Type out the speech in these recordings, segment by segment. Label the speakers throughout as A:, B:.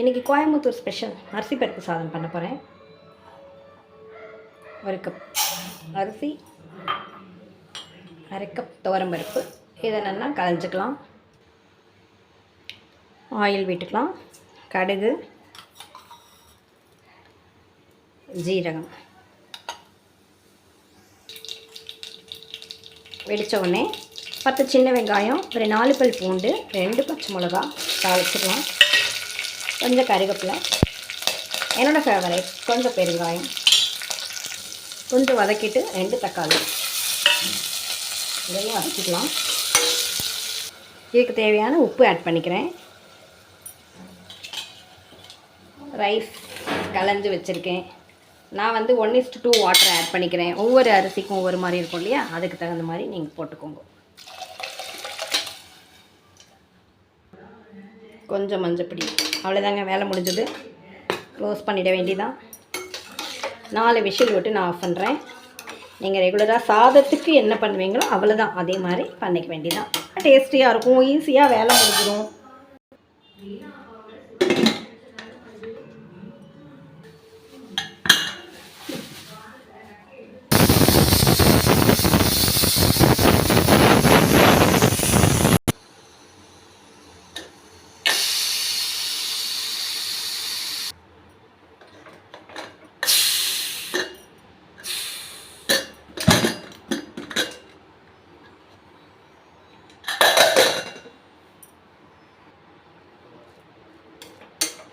A: இன்றைக்கி கோயம்புத்தூர் ஸ்பெஷல் அரிசி பருப்பு சாதம் பண்ண போகிறேன் ஒரு கப் அரிசி அரை கப் துவரம்பருப்பு இதை நல்லா கலைஞ்சிக்கலாம் ஆயில் விட்டுக்கலாம். கடுகு ஜீரகம். வெடித்த உடனே பத்து சின்ன வெங்காயம் ஒரு நாலு பல் பூண்டு ரெண்டு பச்சை மிளகா தாளிச்சிக்கலாம். கொஞ்சம் கருவேப்பிலை என்னோடய ஃபேவரேட் கொஞ்சம் பெருங்காயம். கொஞ்சம் வதக்கிட்டு ரெண்டு தக்காளி. இதையும் வதக்கிக்கலாம். இதுக்கு தேவையான உப்பு ஆட் பண்ணிக்கிறேன். ரைஸ் கலந்து வச்சுருக்கேன். நான் வந்து one is to two water add பண்ணிக்கிறேன். ஒவ்வொரு அரிசிக்கும் ஒவ்வொரு மாதிரி இருக்கும் இல்லையா? அதுக்கு தகுந்த மாதிரி நீங்கள் போட்டுக்கோங்க. கொஞ்சம் மஞ்சப்பொடி. அவ்வளோதாங்க வேலை முடிஞ்சது. க்ளோஸ் பண்ணிட வேண்டிதான் நாலு விஷயம் விட்டு நான் ஆஃப் பண்ணுறேன் நீங்கள் ரெகுலராக சாதத்துக்கு என்ன பண்ணுவீங்களோ அவ்வளோதான் அதே மாதிரி பண்ணிக்க வேண்டியதான் டேஸ்டியாக இருக்கும் ஈஸியாக வேலை முடிஞ்சிடும்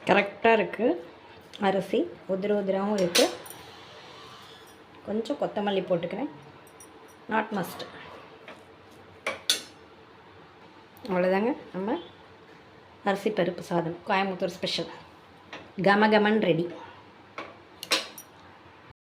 A: கரெக்டாக இருக்குது அரிசி உதிர உதிராகவும் இருக்குது கொஞ்சம் கொத்தமல்லி போட்டுக்கிறேன். நாட் மஸ்ட் அவ்வளோதாங்க நம்ம அரிசி பருப்பு சாதம். Coimbatore special கமகமன் ready